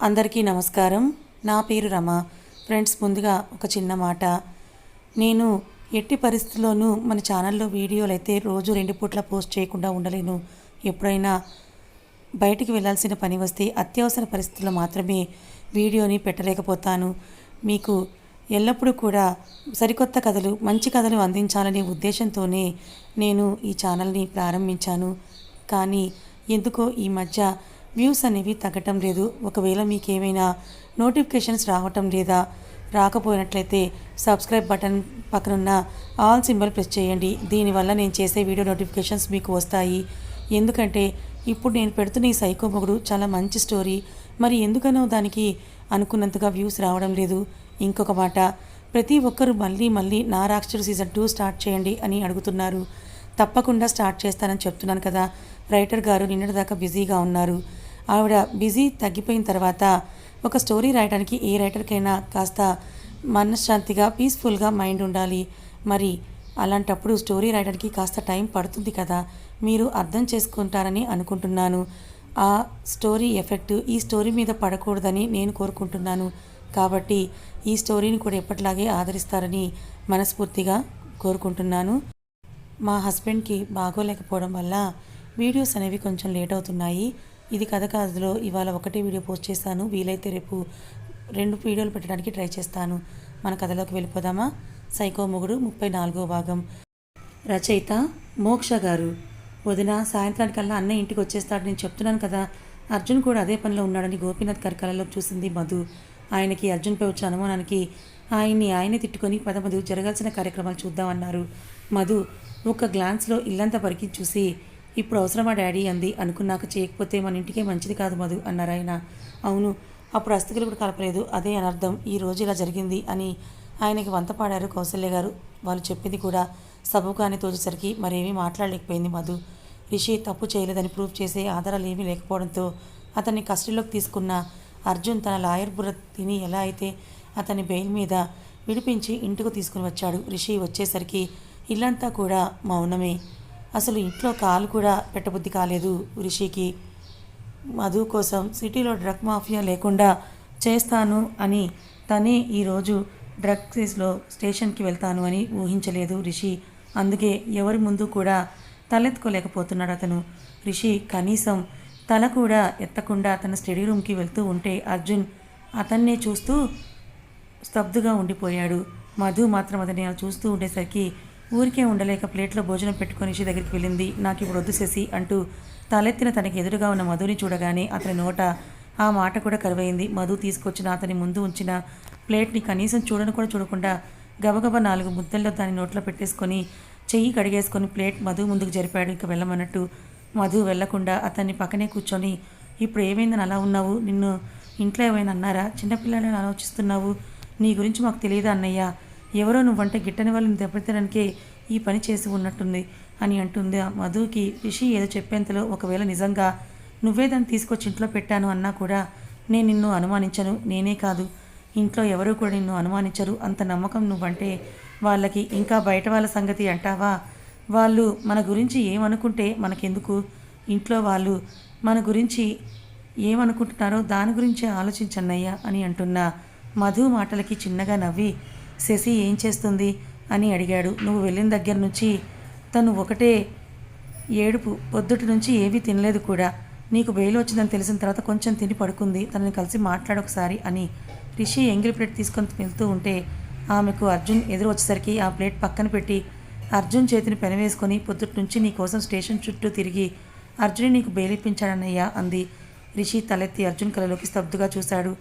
అందరికీ నమస్కారం. నా పేరు రమ. ఫ్రెండ్స్ ముందుగా ఒక చిన్న మాట. నేను ఎట్టి పరిస్థితుల్లోనూ మన ఛానల్లో వీడియోలు అయితే రోజు రెండు పూట్ల పోస్ట్ చేయకుండా ఉండలేను. ఎప్పుడైనా బయటికి వెళ్ళాల్సిన పని వస్తే అత్యవసర పరిస్థితుల్లో మాత్రమే వీడియోని పెట్టలేకపోతాను. మీకు ఎల్లప్పుడూ కూడా సరికొత్త కథలు మంచి కథలు అందించాలనే ఉద్దేశంతోనే నేను ఈ ఛానల్ని ప్రారంభించాను. కానీ ఎందుకో ఈ మధ్య వ్యూస్ అనేవి తగ్గటం లేదు. ఒకవేళ మీకు ఏమైనా నోటిఫికేషన్స్ రావటం లేదా రాకపోయినట్లయితే సబ్స్క్రైబ్ బటన్ పక్కనున్న ఆల్ సింబల్ ప్రెస్ చేయండి. దీనివల్ల నేను చేసే వీడియో నోటిఫికేషన్స్ మీకు వస్తాయి. ఎందుకంటే ఇప్పుడు నేను పెడుతున్న ఈ సైకో మొగుడు చాలా మంచి స్టోరీ. మరి ఎందుకనో దానికి అనుకున్నంతగా వ్యూస్ రావడం లేదు. ఇంకొక మాట ప్రతి ఒక్కరూ మళ్ళీ మళ్ళీ నా రాక్షసుడు సీజన్ టూ స్టార్ట్ చేయండి అని అడుగుతున్నారు. తప్పకుండా స్టార్ట్ చేస్తానని చెప్తున్నాను కదా. రైటర్ గారు నిన్నటిదాకా బిజీగా ఉన్నారు. ఆవిడ బిజీ తగ్గిపోయిన తర్వాత ఒక స్టోరీ రాయడానికి ఏ రైటర్కైనా కాస్త మనశ్శాంతిగా పీస్ఫుల్గా మైండ్ ఉండాలి. మరి అలాంటప్పుడు స్టోరీ రాయడానికి కాస్త టైం పడుతుంది కదా? మీరు అర్థం చేసుకుంటారని అనుకుంటున్నాను. ఆ స్టోరీ ఎఫెక్ట్ ఈ స్టోరీ మీద పడకూడదని నేను కోరుకుంటున్నాను. కాబట్టి ఈ స్టోరీని కూడా ఎప్పటిలాగే ఆదరిస్తారని మనస్ఫూర్తిగా కోరుకుంటున్నాను. మా హస్బెండ్కి బాగోలేకపోవడం వల్ల వీడియోస్ అనేవి కొంచెం లేట్ అవుతున్నాయి. ఇది కథ కాదులో ఇవాళ ఒకటే వీడియో పోస్ట్ చేశాను. వీలైతే రేపు రెండు వీడియోలు పెట్టడానికి ట్రై చేస్తాను. మన కథలోకి వెళ్ళిపోదామా? సైకో మొగుడు ముప్పై నాలుగో భాగం. రచయిత మోక్ష గారు. వదిన సాయంత్రానికల్లా అన్న ఇంటికి వచ్చేస్తాడు నేను చెప్తున్నాను కదా. అర్జున్ కూడా అదే పనిలో ఉన్నాడని గోపీనాథ్ గారి కళలో చూసింది మధు. ఆయనకి అర్జున్పై వచ్చిన అనుమానానికి ఆయన్ని ఆయనే తిట్టుకొని పదమధు జరగాల్సిన కార్యక్రమాలు చూద్దామన్నారు. మధు ఒక గ్లాన్స్లో ఇల్లంతా పరికి చూసి ఇప్పుడు అవసరమా డాడీ? అంది. అనుకున్నాక చేయకపోతే మన ఇంటికే మంచిది కాదు మధు అన్నారు ఆయన. అవును అప్పుడు అస్థికలు కూడా కలపలేదు. అదే అనర్థం. ఈ రోజు ఇలా జరిగింది అని ఆయనకి వంత పాడారు కౌసల్య గారు. వాళ్ళు చెప్పింది కూడా సబుకాని తోచేసరికి మరేమీ మాట్లాడలేకపోయింది మధు. రిషి తప్పు చేయలేదని ప్రూఫ్ చేసే ఆధారాలు ఏమీ లేకపోవడంతో అతన్ని కస్టడీలోకి తీసుకున్న అర్జున్ తన లాయర్ బుర్ర తిని ఎలా అయితే అతని బెయిల్ మీద విడిపించి ఇంటికి తీసుకుని వచ్చాడు. రిషి వచ్చేసరికి ఇల్లంతా కూడా మౌనమే. అసలు ఇంట్లో కాలు కూడా పెట్టబుద్ధి కాలేదు రిషికి మధు కోసం సిటీలో డ్రగ్ మాఫియా లేకుండా చేస్తాను అని తనే ఈరోజు డ్రగ్ కేసులో స్టేషన్కి వెళ్తాను అని ఊహించలేదు రిషి అందుకే ఎవరి ముందు కూడా తలెత్తుకోలేకపోతున్నాడు అతను. రిషి కనీసం తల కూడా ఎత్తకుండా తన స్టడీ రూమ్కి వెళ్తూ ఉంటే అర్జున్ అతన్నే చూస్తూ స్తబ్దుగా ఉండిపోయాడు. మధు మాత్రం అతన్ని చూస్తూ ఉండేసరికి ఊరికే ఉండలేక ప్లేట్లో భోజనం పెట్టుకొని దగ్గరికి వెళ్ళింది. నాకు ఇప్పుడు వద్దు చేసి అంటూ తలెత్తిన తనకి ఎదురుగా ఉన్న మధుని చూడగానే అతని నోట ఆ మాట కూడా కరువైంది. మధు తీసుకొచ్చిన అతని ముందు ఉంచిన ప్లేట్ని కనీసం చూడను కూడా చూడకుండా గబగబా నాలుగు ముద్దల్లో దాని నోట్లో పెట్టేసుకొని చెయ్యి కడిగేసుకొని ప్లేట్ మధు ముందుకు జరిపాడు. ఇంకా వెళ్ళమన్నట్టు మధు వెళ్ళకుండా అతన్ని పక్కనే కూర్చొని ఇప్పుడు ఏమైందని అలా ఉన్నావు? నిన్ను ఇంట్లో ఏమైనా అన్నారా? చిన్నపిల్లలను ఆలోచిస్తున్నావు? నీ గురించి మాకు తెలియదు అన్నయ్య? ఎవరో నువ్వంటే గిట్టని వాళ్ళని దెబ్బతినడానికే ఈ పని చేసి ఉన్నట్టుంది అని అంటుంది ఆ మధుకి. రిషి ఏదో చెప్పేంతలో ఒకవేళ నిజంగా నువ్వే దాన్ని తీసుకొచ్చి ఇంట్లో పెట్టాను అన్నా కూడా నేను నిన్ను అనుమానించను నేనే కాదు. ఇంట్లో ఎవరూ కూడా నిన్ను అనుమానించరు. అంత నమ్మకం నువ్వంటే వాళ్ళకి ఇంకా బయట వాళ్ళ సంగతి అంటావా? వాళ్ళు మన గురించి ఏమనుకుంటే మనకెందుకు? ఇంట్లో వాళ్ళు మన గురించి ఏమనుకుంటున్నారో దాని గురించే ఆలోచించన్నయ్యా అని అంటున్న మధు మాటలకి చిన్నగా నవ్వి శశి ఏం చేస్తుంది అని అడిగాడు. నువ్వు వెళ్ళిన దగ్గర నుంచి తను ఒకటే ఏడుపు పొద్దుటి నుంచి ఏమీ తినలేదు కూడా. నీకు బెయిల్ వచ్చిందని తెలిసిన తర్వాత కొంచెం తిని పడుకుంది. తనని కలిసి మాట్లాడొకసారి అని రిషి ఎంగిల్ ప్లేట్ తీసుకొని వెళ్తూ ఉంటే ఆమెకు అర్జున్ ఎదురు వచ్చేసరికి ఆ ప్లేట్ పక్కన పెట్టి అర్జున్ చేతిని పెనవేసుకొని పొద్దుటి నుంచి నీ కోసం స్టేషన్ చుట్టూ తిరిగి అర్జున్ నీకు బెయిలిప్పించాడన్నయ్యా అంది. రిషి తలెత్తి అర్జున్ కళ్ళలోకి స్తబ్దుగా చూశాడు.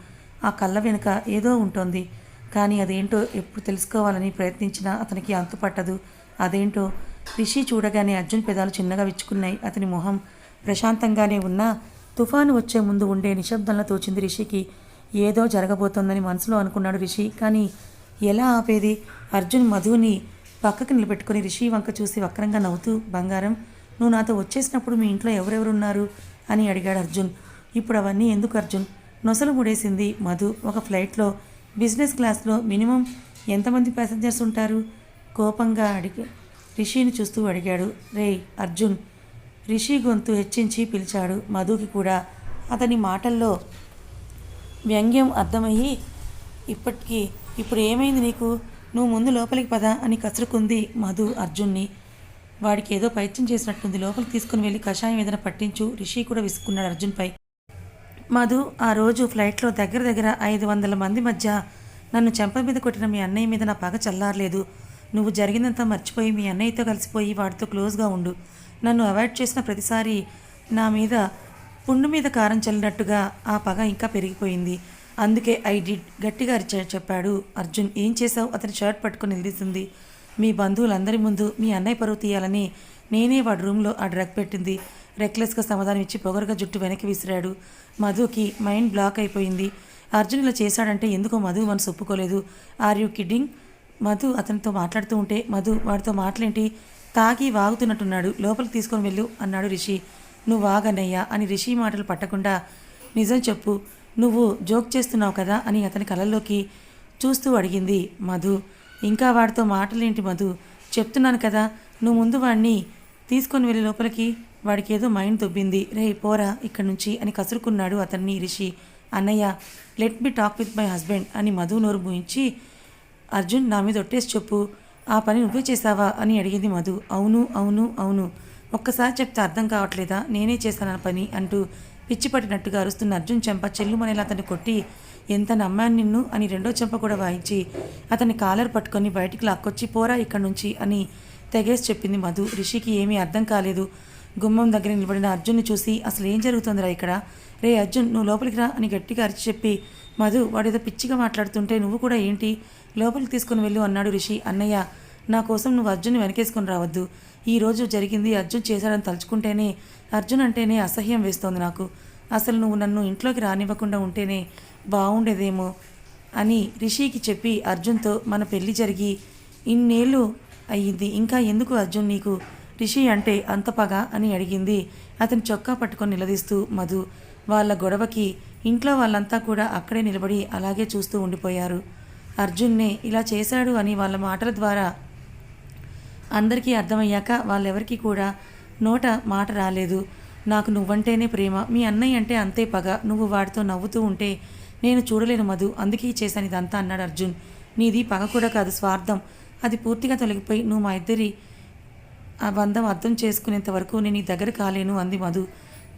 ఆ కళ్ళ వెనుక ఏదో ఉంటుంది. కానీ అదేంటో ఎప్పుడు తెలుసుకోవాలని ప్రయత్నించినా అతనికి అంతుపట్టదు. అదేంటో రిషి చూడగానే అర్జున్ పెదాలు చిన్నగా విచ్చుకున్నాయి. అతని మొహం ప్రశాంతంగానే ఉన్నా తుఫాను వచ్చే ముందు ఉండే నిశ్శబ్దంలో తోచింది రిషికి. ఏదో జరగబోతోందని మనసులో అనుకున్నాడు రిషి. కానీ ఎలా ఆపేది? అర్జున్ మధుని పక్కకు నిలబెట్టుకుని రిషి వంక చూసి వక్రంగా నవ్వుతూ బంగారం నువ్వు నాతో వచ్చేసినప్పుడు మీ ఇంట్లో ఎవరెవరున్నారు? అని అడిగాడు అర్జున్. ఇప్పుడు అవన్నీ ఎందుకు అర్జున్? నొసలు ముడేసింది మధు. ఒక ఫ్లైట్లో బిజినెస్ క్లాస్లో మినిమం ఎంతమంది ప్యాసింజర్స్ ఉంటారు? కోపంగా అడిగి రిషిని చూస్తూ అడిగాడు. రేయ్ అర్జున్! రిషి గొంతు హెచ్చించి పిలిచాడు. మధుకి కూడా అతని మాటల్లో వ్యంగ్యం అర్థమయ్యి ఇప్పటికీ ఇప్పుడు ఏమైంది నీకు? నువ్వు ముందు లోపలికి పద అని కసురుకుంది మధు అర్జున్ని. వాడికి ఏదో పైత్యం చేసినట్టుంది. లోపలికి తీసుకుని వెళ్ళి కషాయం ఏదైనా పట్టించు. రిషి కూడా విసుక్కున్నాడు అర్జున్పై. మధు ఆ రోజు ఫ్లైట్లో దగ్గర దగ్గర ఐదు వందల మంది మధ్య నన్ను చెంప మీద కొట్టిన మీ అన్నయ్య మీద నా పగ చల్లారలేదు. నువ్వు జరిగిందంతా మర్చిపోయి మీ అన్నయ్యతో కలిసిపోయి వాడితో క్లోజ్గా ఉండు. నన్ను అవాయిడ్ చేసిన ప్రతిసారి నా మీద పుండు మీద కారం చల్లినట్టుగా ఆ పగ ఇంకా పెరిగిపోయింది. అందుకే ఐ డిడ్ గట్టిగా అరిచా చెప్పాడు అర్జున్. ఏం చేశావు? అతని షర్ట్ పట్టుకుని నిలదీసింది. మీ బంధువులందరి ముందు మీ అన్నయ్య పరువు తీయాలని నేనే వాడి రూమ్లో ఆ డ్రగ్ పెట్టింది. రెక్లెస్గా సమాధానం ఇచ్చి పొగరుగా జుట్టు వెనక్కి విసిరాడు. మధుకి మైండ్ బ్లాక్ అయిపోయింది. అర్జున్ ఇలా చేశాడంటే ఎందుకో మధు మనసు ఒప్పుకోలేదు. Are you kidding? మధు అతనితో మాట్లాడుతూ ఉంటే మధు వాడితో మాటలేంటి తాగి వాగుతున్నట్టున్నాడు. లోపలికి తీసుకొని వెళ్ళు అన్నాడు రిషి. నువ్వు వాగనయ్యా అని రిషి మాటలు పట్టకుండా నిజం చెప్పు నువ్వు జోక్ చేస్తున్నావు కదా అని అతని కళ్ళల్లోకి చూస్తూ అడిగింది మధు. ఇంకా వాడితో మాటలేంటి మధు? చెప్తున్నాను కదా నువ్వు ముందు వాడిని తీసుకొని వెళ్ళి లోపలికి. వాడికి ఏదో మైండ్ దొబ్బింది. రే పోరా ఇక్కడి నుంచి అని కసురుకున్నాడు అతన్ని రిషి. అన్నయ్య let me talk with my husband అని మధు నోరు మూయించి అర్జున్ నా మీద ఒట్టేసి చెప్పు. ఆ పని నువ్వే చేసావా? అని అడిగింది మధు. అవును అవును అవును. ఒక్కసారి చెప్తే అర్థం కావట్లేదా? నేనే చేశాను ఆ పని అంటూ పిచ్చిపట్టినట్టుగా అరుస్తున్న అర్జున్ చెంప చెల్లుమనేలా అతన్ని కొట్టి ఎంత నమ్మాను నిన్ను? అని రెండో చెంప కూడా వాయించి అతన్ని కాలర్ పట్టుకొని బయటికి లాక్కొచ్చి పోరా ఇక్కడి నుంచి అని తెగేసి చెప్పింది మధు. రిషికి ఏమీ అర్థం కాలేదు. గుమ్మం దగ్గర నిలబడిన అర్జున్ని చూసి అసలు ఏం జరుగుతుందిరా ఇక్కడ? రే అర్జున్ నువ్వు లోపలికి రా అని గట్టిగా అరిచి చెప్పి మధు వాడేదో పిచ్చిగా మాట్లాడుతుంటే నువ్వు కూడా ఏంటి? లోపలికి తీసుకుని వెళ్ళు అన్నాడు రిషి. అన్నయ్య నా కోసం నువ్వు అర్జున్ వెనకేసుకొని రావద్దు. ఈ రోజు జరిగింది అర్జున్ చేశాడని తలుచుకుంటేనే అర్జున్ అంటేనే అసహ్యం వేస్తోంది నాకు. అసలు నువ్వు నన్ను ఇంట్లోకి రానివ్వకుండా ఉంటేనే బాగుండేదేమో అని రిషికి చెప్పి అర్జున్తో మన పెళ్ళి జరిగి ఇన్నేళ్ళు అయ్యింది. ఇంకా ఎందుకు అర్జున్ నీకు రిషి అంటే అంత పగ అని అడిగింది. అతని చొక్కా పట్టుకొని నిలదీస్తూ మధు వాళ్ళ గొడవకి ఇంట్లో వాళ్ళంతా కూడా అక్కడే నిలబడి అలాగే చూస్తూ ఉండిపోయారు. అర్జున్నే ఇలా చేశాడు అని వాళ్ళ మాటల ద్వారా అందరికీ అర్థమయ్యాక వాళ్ళెవరికీ కూడా నోట మాట రాలేదు. నాకు నువ్వంటేనే ప్రేమ మీ అన్నయ్య అంటే అంతే పగ నువ్వు వాడితో నవ్వుతూ ఉంటే నేను చూడలేను మధు అందుకే చేశాను ఇదంతా అన్నాడు అర్జున్. నీది పగ కూడా కాదు స్వార్థం. అది పూర్తిగా తొలగిపోయి నువ్వు మా ఇద్దరి ఆ బంధం అర్థం చేసుకునేంత వరకు నేను నీ దగ్గర కాలేను అంది మధు.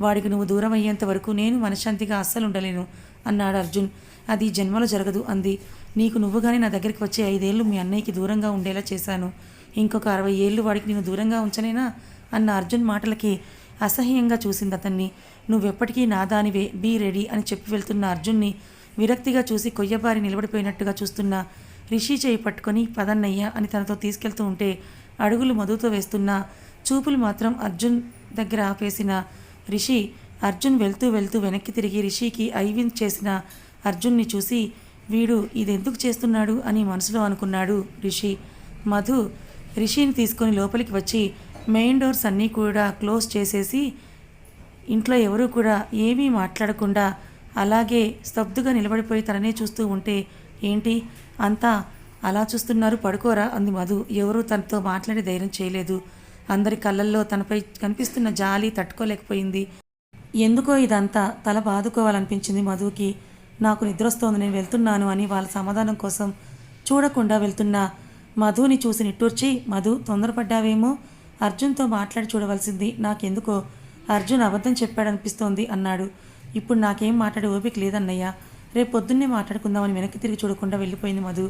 వాడికి నువ్వు దూరం అయ్యేంత వరకు నేను మనశ్శాంతిగా అస్సలు ఉండలేను అన్నాడు అర్జున్. అది జన్మలో జరగదు అంది. నీకు నువ్వు కానీ నా దగ్గరికి వచ్చే ఐదేళ్ళు మీ అన్నయ్యకి దూరంగా ఉండేలా చేశాను. ఇంకొక అరవై ఏళ్ళు వాడికి నేను దూరంగా ఉంచలేనా? అన్న అర్జున్ మాటలకి అసహ్యంగా చూసింది అతన్ని. నువ్వెప్పటికీ నా దానివే బీ రెడీ అని చెప్పి వెళ్తున్న అర్జున్ని విరక్తిగా చూసి కొయ్యబారి నిలబడిపోయినట్టుగా చూస్తున్న రిషి చేయి పట్టుకొని పదన్నయ్య అని తనతో తీసుకెళ్తూ ఉంటే అడుగులు మధుతో వేస్తున్న చూపులు మాత్రం అర్జున్ దగ్గర ఆపేసిన రిషి అర్జున్ వెళ్తూ వెళ్తూ వెనక్కి తిరిగి రిషికి ఐవిన్ చేసిన అర్జున్ని చూసి వీడు ఇదెందుకు చేస్తున్నాడు? అని మనసులో అనుకున్నాడు రిషి. మధు రిషిని తీసుకొని లోపలికి వచ్చి మెయిన్ డోర్స్ అన్నీ కూడా క్లోజ్ చేసేసి ఇంట్లో ఎవరూ కూడా ఏమీ మాట్లాడకుండా అలాగే స్తబ్దుగా నిలబడిపోయి తననే చూస్తూ ఉంటే ఏంటి? అంతా అలా చూస్తున్నారు పడుకోరా? అంది మధు. ఎవరూ తనతో మాట్లాడే ధైర్యం చేయలేదు. అందరి కళ్ళల్లో తనపై కనిపిస్తున్న జాలి తట్టుకోలేకపోయింది. ఎందుకో ఇదంతా తల బాదుకోవాలనిపించింది మధుకి. నాకు నిద్రొస్తోంది నేను వెళ్తున్నాను అని వాళ్ళ సమాధానం కోసం చూడకుండా వెళ్తున్న మధుని చూసి నిట్టూర్చి మధు తొందరపడ్డావేమో? అర్జున్తో మాట్లాడి చూడవలసింది. నాకెందుకో? అర్జున్ అబద్ధం చెప్పాడనిపిస్తోంది అన్నాడు. ఇప్పుడు నాకేం మాట్లాడే ఓపిక లేదన్నయ్య. రేపు పొద్దున్నే మాట్లాడుకుందామని వెనక్కి తిరిగి చూడకుండా వెళ్ళిపోయింది మధు.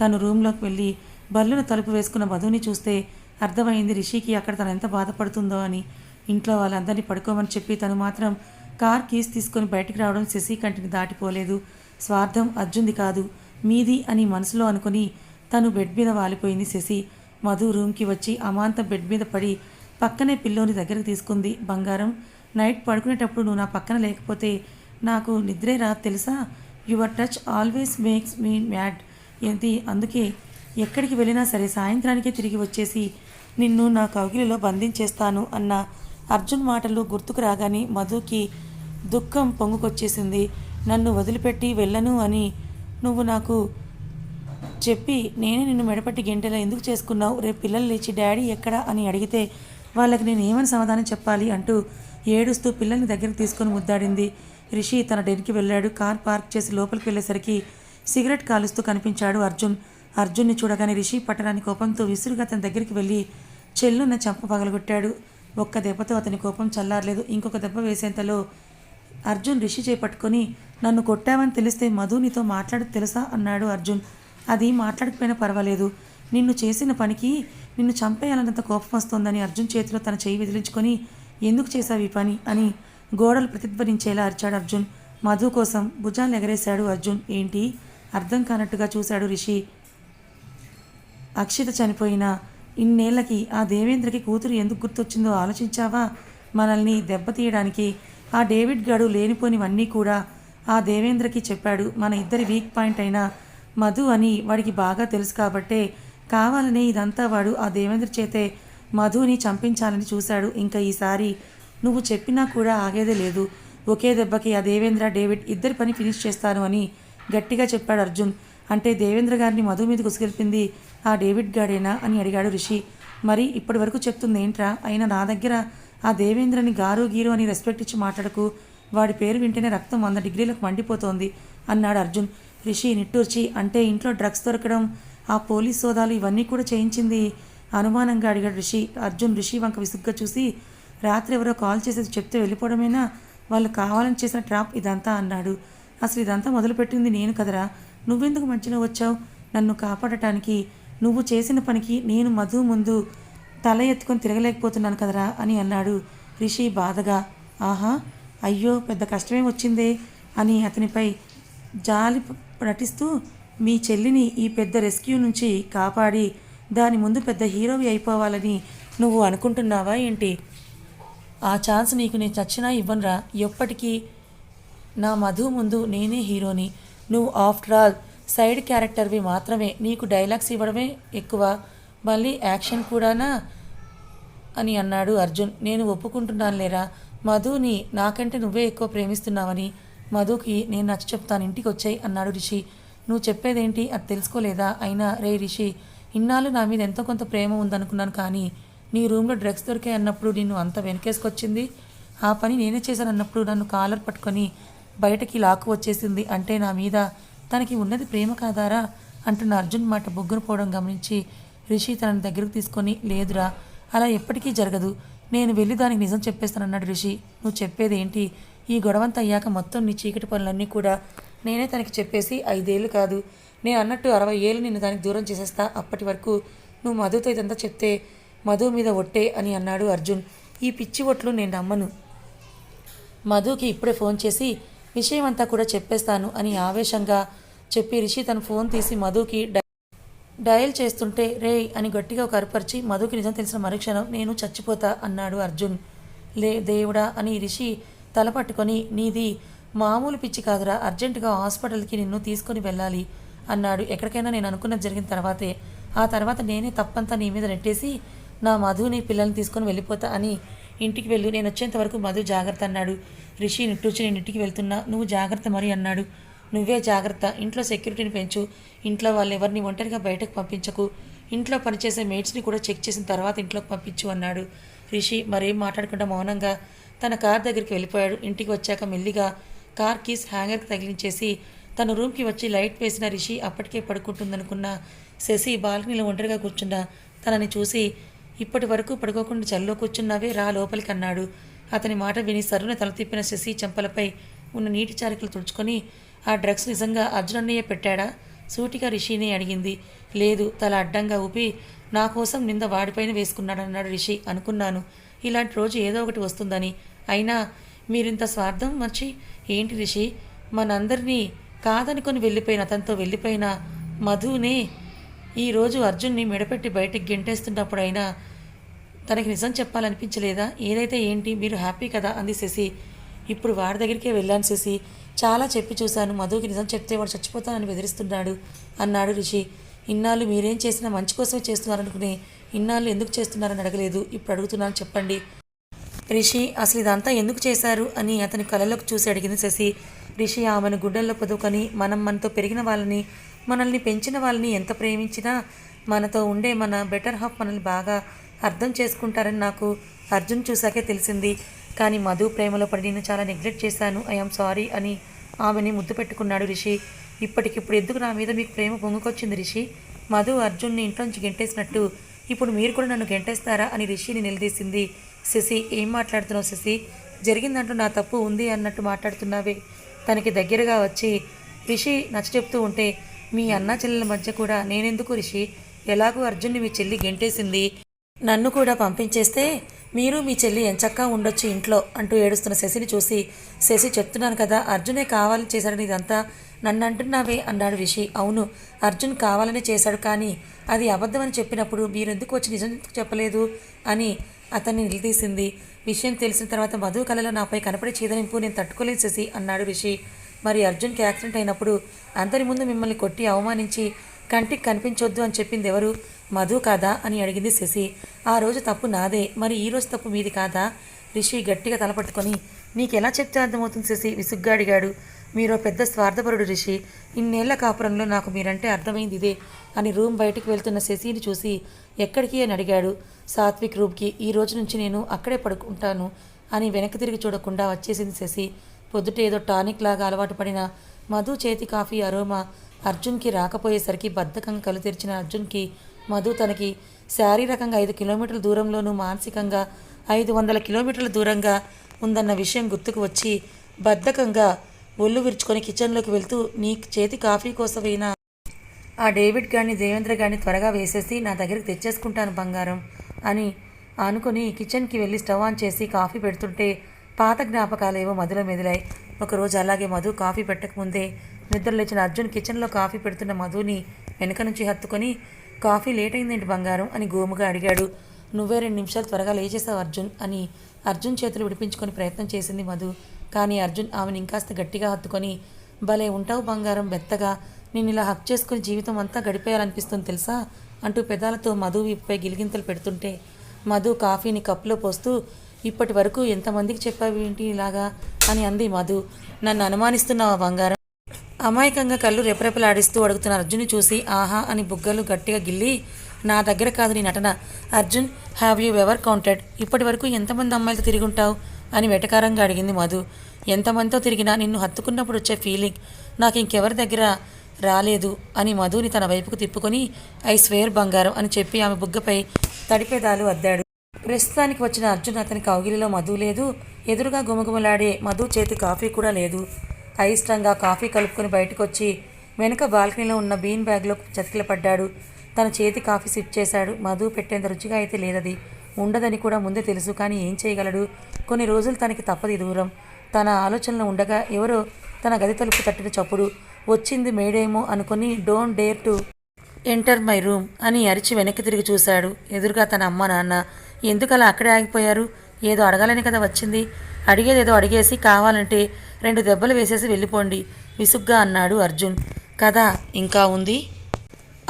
తను రూమ్లోకి వెళ్ళి బల్లును తలుపు వేసుకున్న మధుని చూస్తే అర్థమైంది రిషికి అక్కడ తను ఎంత బాధపడుతుందో అని. ఇంట్లో వాళ్ళందరినీ పడుకోమని చెప్పి తను మాత్రం కార్ కీస్ తీసుకొని బయటికి రావడం శశి కంటిని దాటిపోలేదు. స్వార్థం అర్జున్ది కాదు మీది అని మనసులో అనుకుని తను బెడ్ మీద వాలిపోయింది శశి. మధు రూమ్కి వచ్చి అమాంతం బెడ్ మీద పడి పక్కనే పిల్లోని దగ్గరకు తీసుకుంది. బంగారం నైట్ పడుకునేటప్పుడు నువ్వు నా పక్కన లేకపోతే నాకు నిద్రే రాదు తెలుసా? Your touch always makes me mad. ఏంటి? అందుకే ఎక్కడికి వెళ్ళినా సరే సాయంత్రానికే తిరిగి వచ్చేసి నిన్ను నా కౌగిలిలో బంధించేస్తాను అన్న అర్జున్ మాటలు గుర్తుకు రాగానే మధుకి దుఃఖం పొంగుకొచ్చేసింది. నన్ను వదిలిపెట్టి వెళ్ళను అని నువ్వు నాకు చెప్పి నేనే నిన్ను మెడపట్టి గెంటెలా ఎందుకు చేసుకున్నావు? రేపు పిల్లలు లేచి డాడీ ఎక్కడ అని అడిగితే వాళ్ళకి నేను ఏమని సమాధానం చెప్పాలి అంటూ ఏడుస్తూ పిల్లల్ని దగ్గరికి తీసుకొని ముద్దాడింది. రిషి తన డెన్కి వెళ్ళాడు. కార్ పార్క్ చేసి లోపలికి వెళ్ళేసరికి సిగరెట్ కాలుస్తూ కనిపించాడు అర్జున్. అర్జున్ని చూడగానే రిషి పట్టరాని కోపంతో విసురుగా అతని దగ్గరికి వెళ్ళి చెల్లున్న చంప పగలగొట్టాడు. ఒక్క దెబ్బతో అతని కోపం చల్లారలేదు. ఇంకొక దెబ్బ వేసేంతలో అర్జున్ రిషి చేపట్టుకొని నన్ను కొట్టావని తెలిస్తే మధు నీతో మాట్లాడి తెలుసా? అన్నాడు అర్జున్. అది మాట్లాడకపోయినా పర్వాలేదు. నిన్ను చేసిన పనికి నిన్ను చంపేయాలన్నంత కోపం వస్తోందని అర్జున్ చేతిలో తన చేయి విదిలించుకొని ఎందుకు చేశావు ఈ పని? అని గోడలు ప్రతిధ్వనించేలా అరిచాడు అర్జున్. మధు కోసం భుజాన్ని ఎగరేశాడు అర్జున్. ఏంటి? అర్థం కానట్టుగా చూశాడు రిషి. అక్షిత చనిపోయిన ఇన్నేళ్ళకి ఆ దేవేంద్రకి కూతురు ఎందుకు గుర్తొచ్చిందో ఆలోచించావా? మనల్ని దెబ్బతీయడానికి ఆ డేవిడ్ గడు లేనిపోనివన్నీ కూడా ఆ దేవేంద్రకి చెప్పాడు. మన ఇద్దరి వీక్ పాయింట్ అయిన మధు అని వాడికి బాగా తెలుసు కాబట్టే కావాలని ఇదంతా వాడు ఆ దేవేంద్ర చేతే మధుని చంపించాలని చూశాడు. ఇంకా ఈసారి నువ్వు చెప్పినా కూడా ఆగేదే లేదు. ఒకే దెబ్బకి ఆ దేవేంద్ర డేవిడ్ ఇద్దరి పని ఫినిష్ చేస్తాను అని గట్టిగా చెప్పాడు అర్జున్. అంటే దేవేంద్ర గారిని మధు మీద కుసిగెలిపింది ఆ డేవిడ్ గాడేనా అని అడిగాడు రిషి. మరి ఇప్పటి వరకు చెప్తుంది ఏంట్రా? అయినా నా దగ్గర ఆ దేవేంద్రని గారు గీరు అని రెస్పెక్ట్ ఇచ్చి మాట్లాడకు. వాడి పేరు వింటేనే రక్తం వంద డిగ్రీలకు మండిపోతోంది అన్నాడు అర్జున్. రిషి నిట్టూర్చి అంటే ఇంట్లో డ్రగ్స్ దొరకడం ఆ పోలీస్ సోదాలు ఇవన్నీ కూడా చేయించింది అనుమానంగా అడిగాడు రిషి. అర్జున్ రిషి వంక విసుగ్గా చూసి రాత్రి ఎవరో కాల్ చేసేది చెప్తే వెళ్ళిపోవడమేనా? వాళ్ళు కావాలని చేసిన ట్రాప్ ఇదంతా అన్నాడు. అసలు ఇదంతా మొదలుపెట్టింది నేను కదరా. నువ్వెందుకు మధ్యలో వచ్చావు? నన్ను కాపాడటానికి నువ్వు చేసిన పనికి నేను మధు ముందు తల ఎత్తుకొని తిరగలేకపోతున్నాను కదరా అని అన్నాడు రిషి బాధగా. ఆహా అయ్యో పెద్ద కష్టమే వచ్చిందే అని అతనిపై జాలి నటిస్తూ మీ చెల్లిని ఈ పెద్ద రెస్క్యూ నుంచి కాపాడి దాని ముందు పెద్ద హీరోవి అయిపోవాలని నువ్వు అనుకుంటున్నావా ఏంటి? ఆ ఛాన్స్ నీకు నేను చచ్చినా ఇవ్వనురా. ఎప్పటికీ నా మధు ముందు నేనే హీరోని. నువ్వు ఆఫ్టర్ ఆల్ సైడ్ క్యారెక్టర్వి మాత్రమే. నీకు డైలాగ్స్ ఇవ్వడమే ఎక్కువ. మళ్ళీ యాక్షన్ కూడానా? అని అన్నాడు అర్జున్. నేను ఒప్పుకుంటున్నాను లేరా మధుని నాకంటే నువ్వే ఎక్కువ ప్రేమిస్తున్నావని. మధుకి నేను నచ్చ చెప్తాను ఇంటికి వచ్చాయి అన్నాడు రిషి. నువ్వు చెప్పేదేంటి? అది తెలుసుకోలేదా? అయినా రే రిషి ఇన్నాళ్ళు నా మీద ఎంతో కొంత ప్రేమ ఉందనుకున్నాను కానీ నీ రూమ్లో డ్రగ్స్ దొరికాయి అన్నప్పుడు నిన్ను అంత వెనకేసుకొచ్చింది? ఆ పని నేనే చేశాను అన్నప్పుడు నన్ను కాలర్ పట్టుకొని బయటకి లాక్కు వచ్చేసింది అంటే నా మీద తనకి ఉన్నది ప్రేమ కాదారా అంటున్న అర్జున్ మాట బొగ్గును పోవడం గమనించి రిషి తనని దగ్గరకు తీసుకొని లేదురా అలా ఎప్పటికీ జరగదు. నేను వెళ్ళి దానికి నిజం చెప్పేస్తానన్నాడు రిషి. నువ్వు చెప్పేది ఏంటి? ఈ గొడవంతా అయ్యాక మొత్తం నీ చీకటి పనులన్నీ కూడా నేనే తనకి చెప్పేసి ఐదేళ్ళు కాదు. నేను అన్నట్టు అరవై ఏళ్ళు నిన్ను దానికి దూరం చేసేస్తా. అప్పటి వరకు నువ్వు మధుతో ఇదంతా చెప్తే మధు మీద ఒట్టే అని అన్నాడు అర్జున్. ఈ పిచ్చి ఒట్లు నేను నమ్మను. మధుకి ఇప్పుడే ఫోన్ చేసి విషయం అంతా కూడా చెప్పేస్తాను అని ఆవేశంగా చెప్పి రిషి తన ఫోన్ తీసి మధుకి డై- డయల్ చేస్తుంటే రే అని గట్టిగా ఒక మధుకి నిజం తెలిసిన మరుక్షణం నేను చచ్చిపోతా అన్నాడు అర్జున్. లే దేవుడా అని రిషి తల పట్టుకొని నీది మామూలు పిచ్చి కాదురా అర్జెంటుగా హాస్పిటల్కి నిన్ను తీసుకొని వెళ్ళాలి అన్నాడు. ఎక్కడికైనా నేను అనుకున్నది జరిగిన తర్వాతే. ఆ తర్వాత నేనే తప్పంతా నీ మీద నెట్టేసి నా మధుని పిల్లల్ని తీసుకొని వెళ్ళిపోతా అని ఇంటికి వెళ్ళు నేను వచ్చేంత వరకు మధు జాగ్రత్త అన్నాడు. రిషి నిట్టూచి నేను ఇంటికి వెళ్తున్నా నువ్వు జాగ్రత్త మరి అన్నాడు. నువ్వే జాగ్రత్త ఇంట్లో సెక్యూరిటీని పెంచు ఇంట్లో వాళ్ళు ఎవరిని ఒంటరిగా బయటకు పంపించకు ఇంట్లో పనిచేసే మేట్స్ని కూడా చెక్ చేసిన తర్వాత ఇంట్లోకి పంపించు అన్నాడు. రిషి మరేం మాట్లాడకుండా మౌనంగా తన కార్ దగ్గరికి వెళ్ళిపోయాడు. ఇంటికి వచ్చాక మెల్లిగా కార్ కీస్ హ్యాంగర్కి తగిలించేసి తన రూమ్కి వచ్చి లైట్ వేసిన రిషి అప్పటికే పడుకుంటుందనుకున్న శశి బాల్కనీలో ఒంటరిగా కూర్చున్న తనని చూసి ఇప్పటి వరకు పడుకోకుండా చల్లో కూర్చున్నావే రా లోపలికి అన్నాడు. అతని మాట విని సరున తల తిప్పిన శశి చెంపలపై ఉన్న నీటి చారికలు తుడుచుకొని ఆ డ్రగ్స్ నిజంగా అర్జునన్నయ్య పెట్టాడా? సూటిగా రిషిని అడిగింది. లేదు తల అడ్డంగా ఊపి నా కోసం నింద వాడిపైన వేసుకున్నాడన్నాడు రిషి. అనుకున్నాను. ఇలాంటి రోజు ఏదో ఒకటి వస్తుందని. అయినా మీరింత స్వార్థం మర్చి ఏంటి రిషి? మనందరినీ కాదనుకొని వెళ్ళిపోయిన అతనితో వెళ్ళిపోయిన మధునే ఈరోజు అర్జున్ని మెడపెట్టి బయటికి గెంటేస్తున్నప్పుడైనా తనకి నిజం చెప్పాలనిపించలేదా? ఏదైతే ఏంటి? మీరు హ్యాపీ కదా? అంది శశి. ఇప్పుడు వాడి దగ్గరికే వెళ్ళాను శశి. చాలా చెప్పి చూశాను. మధుకి నిజం చెప్తే వాడు చచ్చిపోతానని బెదిరిస్తున్నాడు అన్నాడు రిషి. ఇన్నాళ్ళు మీరేం చేసినా మంచి కోసమే చేస్తున్నారనుకుని ఇన్నాళ్ళు ఎందుకు చేస్తున్నారని అడగలేదు. ఇప్పుడు అడుగుతున్నాను చెప్పండి. రిషి అసలు ఇదంతా ఎందుకు చేశారు? అని అతని కళ్ళలోకి చూసి అడిగింది శశి. రిషి ఆమెను గుడ్డల్లో పొదువుకొని మనం మనతో పెరిగిన వాళ్ళని మనల్ని పెంచిన వాళ్ళని ఎంత ప్రేమించినా మనతో ఉండే మన బెటర్ హాఫ్ మనల్ని బాగా అర్థం చేసుకుంటారని నాకు అర్జున్ చూశాకే తెలిసింది. కానీ మధు ప్రేమలో పడి నేను చాలా నెగ్లెక్ట్ చేశాను. ఐఎమ్ సారీ అని ఆమెని ముద్దు పెట్టుకున్నాడు రిషి. ఇప్పటికిప్పుడు ఎందుకు నా మీద మీకు ప్రేమ పొంగుకొచ్చింది రిషి? మధు అర్జున్ని ఇంట్లోంచి గెంటేసినట్టు ఇప్పుడు మీరు కూడా నన్ను గెంటేస్తారా? అని రిషిని నిలదీసింది. శశి ఏం మాట్లాడుతున్నావు శశి? జరిగిందంటూ నా తప్పు ఉంది అన్నట్టు మాట్లాడుతున్నావే. తనకి దగ్గరగా వచ్చి రిషి నచ్చ చెప్తూ ఉంటే మీ అన్న చెల్లెల మధ్య కూడా నేనెందుకు రిషి? ఎలాగో అర్జున్ని మీ చెల్లి గెంటేసింది. నన్ను కూడా పంపించేస్తే మీరు మీ చెల్లి ఎంచక్కా ఉండొచ్చు ఇంట్లో అంటూ ఏడుస్తున్న శశిని చూసి శశి చెప్తున్నాను కదా అర్జునే కావాలని చేశాడని ఇదంతా నన్ను అంటున్నావే అన్నాడు రిషి. అవును అర్జున్ కావాలని చేశాడు కానీ అది అబద్ధమని చెప్పినప్పుడు మీరెందుకు వచ్చి నిజం చెప్పలేదు అని అతన్ని నిలదీసింది. విషయం తెలిసిన తర్వాత మధు కళలో నాపై కనపడే చీదరింపు నేను తట్టుకోలేను శశి అన్నాడు రిషి. మరి అర్జున్కి యాక్సిడెంట్ అయినప్పుడు అందరి ముందు మిమ్మల్ని కొట్టి అవమానించి కంటికి కనిపించొద్దు అని చెప్పింది ఎవరు? మధు కాదా? అని అడిగింది శశి. ఆ రోజు తప్పు నాదే. మరి ఈ రోజు తప్పు మీది కాదా? రిషి గట్టిగా తలపట్టుకొని నీకెలా చెప్తే అర్థమవుతుంది శశి? విసుగ్గా అడిగాడు. మీరు పెద్ద స్వార్థపరుడు రిషి. ఇన్నేళ్ళ కాపురంలో నాకు మీరంటే అర్థమైంది ఇదే అని రూమ్ బయటికి వెళ్తున్న శశిని చూసి ఎక్కడికి అని అడిగాడు. సాత్విక్ రూమ్కి ఈ రోజు నుంచి నేను అక్కడే పడుకుంటాను అని వెనక్కి తిరిగి చూడకుండా వచ్చేసింది శశి. పొద్దుట ఏదో టానిక్ లాగా అలవాటు పడిన మధు చేతి కాఫీ అరోమా అర్జున్కి రాకపోయేసరికి బద్ధకంగా కలు తెరిచిన అర్జున్కి మధు తనకి శారీరకంగా ఐదు కిలోమీటర్ల దూరంలోనూ మానసికంగా ఐదు వందల కిలోమీటర్ల దూరంగా ఉందన్న విషయం గుర్తుకు వచ్చి బద్ధకంగా ఒళ్ళు విరుచుకొని కిచెన్లోకి వెళ్తూ నీ చేతి కాఫీ కోసమైనా? ఆ డేవిడ్ గారిని దేవేంద్ర గారిని త్వరగా వేసేసి నా దగ్గరికి తెచ్చేసుకుంటాను బంగారం అని అనుకుని కిచెన్కి వెళ్ళి స్టవ్ ఆన్ చేసి కాఫీ పెడుతుంటే పాత జ్ఞాపకాలేవో మధులో మెదిలాయి. ఒకరోజు అలాగే మధు కాఫీ పెట్టకముందే నిద్ర లేచిన అర్జున్ కిచెన్లో కాఫీ పెడుతున్న మధుని వెనక నుంచి హత్తుకొని కాఫీ లేట్ అయిందేంటి బంగారం? అని గోముగా అడిగాడు. నువ్వే రెండు నిమిషాలు త్వరగా లేచేసావు అర్జున్ అని అర్జున్ చేతులు విడిపించుకొని ప్రయత్నం చేసింది మధు. కానీ అర్జున్ ఆమెను ఇంకాస్త గట్టిగా హత్తుకొని భలే ఉంటావు బంగారం బెత్తగా. నేను ఇలా హక్ చేసుకుని జీవితం అంతా గడిపేయాలనిపిస్తుంది తెలుసా? అంటూ పెదాలతో మధు వీపుపై గిలిగింతలు పెడుతుంటే మధు కాఫీని కప్పులో పోస్తూ ఇప్పటి వరకు ఎంతమందికి చెప్పావు ఏంటి ఇలాగా అని అంది మధు. నన్ను అనుమానిస్తున్నావా బంగారం. అమాయకంగా కళ్ళు రెపరెపలాడిస్తూ అడుగుతున్న అర్జున్ని చూసి ఆహా అని బుగ్గలు గట్టిగా గిల్లి నా దగ్గర కాదు నీ నటన. Arjun have you ever counted ఇప్పటి వరకు ఎంతమంది అమ్మాయిలతో తిరిగి ఉంటావు? అని వెటకారంగా అడిగింది మధు. ఎంతమందితో తిరిగినా నిన్ను హత్తుకున్నప్పుడు వచ్చే ఫీలింగ్ నాకు ఇంకెవరి దగ్గర రాలేదు అని మధుని తన వైపుకు తిప్పుకొని ఐ స్వేర్ బంగారం అని చెప్పి ఆమె బుగ్గపై తడిపేదాలు అద్దాడు. ప్రస్తుతానికి వచ్చిన అర్జున్ అతని కౌగిలిలో మధు లేదు. ఎదురుగా గుమగుమలాడే మధు చేతి కాఫీ కూడా లేదు. అయిష్టంగా కాఫీ కలుపుకొని బయటకు వచ్చి వెనుక బాల్కనీలో ఉన్న బీన్ బ్యాగ్లో చతికిలపడ్డాడు. తన చేతి కాఫీ సిప్ చేశాడు. మధు పెట్టేంత రుచిగా అయితే లేదది. ఉండదని కూడా ముందే తెలుసు కానీ ఏం చేయగలడు? కొన్ని రోజులు తనకి తప్పది దూరం. తన ఆలోచనలో ఉండగా ఎవరో తన గది తలుపు తట్టిన చప్పుడు వచ్చింది మేడేమో అనుకుని don't dare to enter my room అని అరిచి వెనక్కి తిరిగి చూశాడు. ఎదురుగా తన అమ్మ నాన్న ఎందుకలా అక్కడే ఆగిపోయారు? ఏదో అడగాలని కదా వచ్చింది. అడిగేదేదో అడిగేసి కావాలంటే రెండు దెబ్బలు వేసేసి వెళ్ళిపోండి విసుగ్గా అన్నాడు అర్జున్. కదా ఇంకా ఉంది?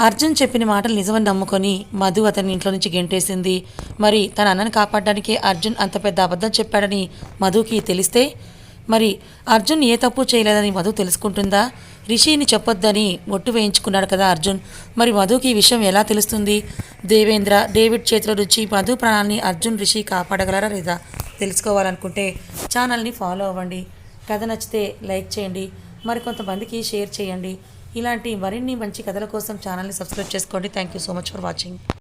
అర్జున్ చెప్పిన మాటలు నిజమని నమ్ముకొని మధు అతని ఇంట్లో నుంచి గెంటేసింది. మరి తన అన్నని కాపాడడానికే అర్జున్ అంత పెద్ద అబద్ధం చెప్పాడని మధుకి తెలిస్తే? మరి అర్జున్ ఏ తప్పు చేయలేదని మధు తెలుసుకుంటుందా? రిషిని చెప్పొద్దని ఒట్టు వేయించుకున్నాడు కదా అర్జున్. మరి మధుకి ఈ విషయం ఎలా తెలుస్తుంది? దేవేంద్ర డేవిడ్ చేతిలో రుచి మధు ప్రాణాన్ని అర్జున్ రిషి కాపాడగలరా లేదా? తెలుసుకోవాలనుకుంటే ఛానల్ని ఫాలో అవ్వండి. కథ నచ్చితే లైక్ చేయండి. మరికొంతమందికి షేర్ చేయండి. ఇలాంటి మరిన్ని మంచి కథల కోసం ఛానల్ని సబ్స్క్రైబ్ చేసుకోండి. Thank you so much for watching.